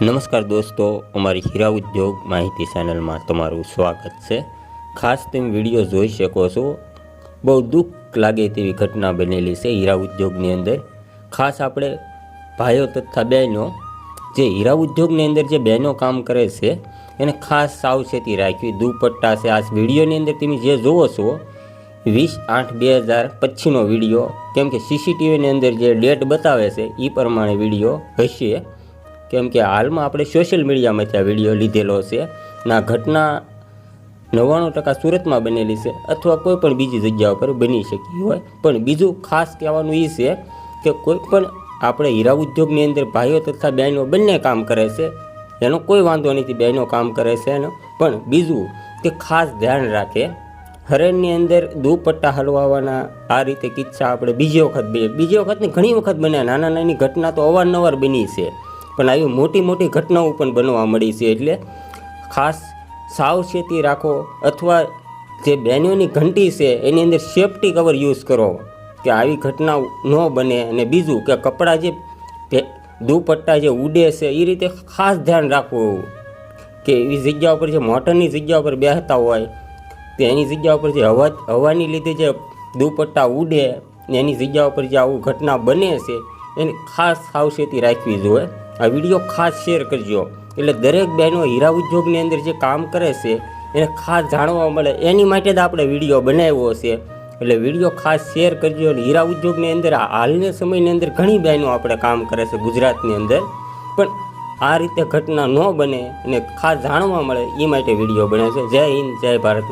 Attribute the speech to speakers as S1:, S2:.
S1: નમસ્કાર દોસ્તો, અમારી હીરા ઉદ્યોગ માહિતી ચેનલમાં તમારું સ્વાગત છે. ખાસ તમે વીડિયો જોઈ શકો છો. બહુ દુઃખ લાગે તેવી ઘટના બનેલી છે હીરા ઉદ્યોગની અંદર. ખાસ આપણે ભાઈઓ તથા બહેનો, જે હીરા ઉદ્યોગની અંદર જે બહેનો કામ કરે છે, એને ખાસ સાવચેતી રાખવી દુપટ્ટા છે. આ વિડીયોની અંદર તમે જે જોવો છો, વીસ આઠ બે હજાર પછીનો વીડિયો, કેમ કે સીસીટીવીની અંદર જે ડેટ બતાવે છે એ પ્રમાણે વીડિયો હશે. કેમ કે હાલમાં આપણે સોશિયલ મીડિયામાંથી આ વીડિયો લીધેલો છે ના ઘટના નવ્વાણું ટકા સુરતમાં બનેલી છે અથવા કોઈ પણ બીજી જગ્યા ઉપર બની શકી હોય. પણ બીજું ખાસ કહેવાનું એ છે કે કોઈ પણ આપણે હીરા ઉદ્યોગની અંદર ભાઈઓ તથા બહેનો બંને કામ કરે છે, એનો કોઈ વાંધો નથી બહેનો કામ કરે છે એનો. પણ બીજું કે ખાસ ધ્યાન રાખે હરણની અંદર દુપટ્ટા હલવાવાના આ રીતે કિસ્સા આપણે બીજી વખત બીજી વખત ને ઘણી વખત બન્યા, નાના નાની ઘટના તો અવારનવાર બની છે. પણ આવી મોટી મોટી ઘટનાઓ પણ બનવા મળી છે એટલે ખાસ સાવચેતી રાખો અથવા જે બહેનોની ઘંટી છે, એની અંદર સેફટી કવર યુઝ કરો કે આવી ઘટના ન બને અને બીજું કે કપડાં જે દુપટ્ટા જે ઉડે છે એ રીતે ખાસ ધ્યાન રાખવું કે એવી જગ્યા ઉપર જે મોટરની જગ્યા ઉપર બેસતા હોય તો એની જગ્યા ઉપર જે હવા, હવાની લીધે જે દુપટ્ટા ઉડે ને એની જગ્યા ઉપર જે આવું ઘટના બને છે, એની ખાસ સાવચેતી રાખવી જોઈએ. આ વીડિયો ખાસ શેર કરજો. એટલે દરેક બહેનો હીરા ઉદ્યોગની અંદર જે કામ કરે છે, એને ખાસ જાણવા મળે. એની માટે જ આપણે વીડિયો બનાવ્યો છે. એટલે વીડિયો ખાસ શેર કરજો અને હીરા ઉદ્યોગની અંદર હાલના સમયની અંદર ઘણી બહેનો આપણે કામ કરે છે ગુજરાતની અંદર. પણ આ રીતે ઘટના ન બને અને ખાસ જાણવા મળે, એ માટે વીડિયો બને છે. જય હિન્દ, જય ભારત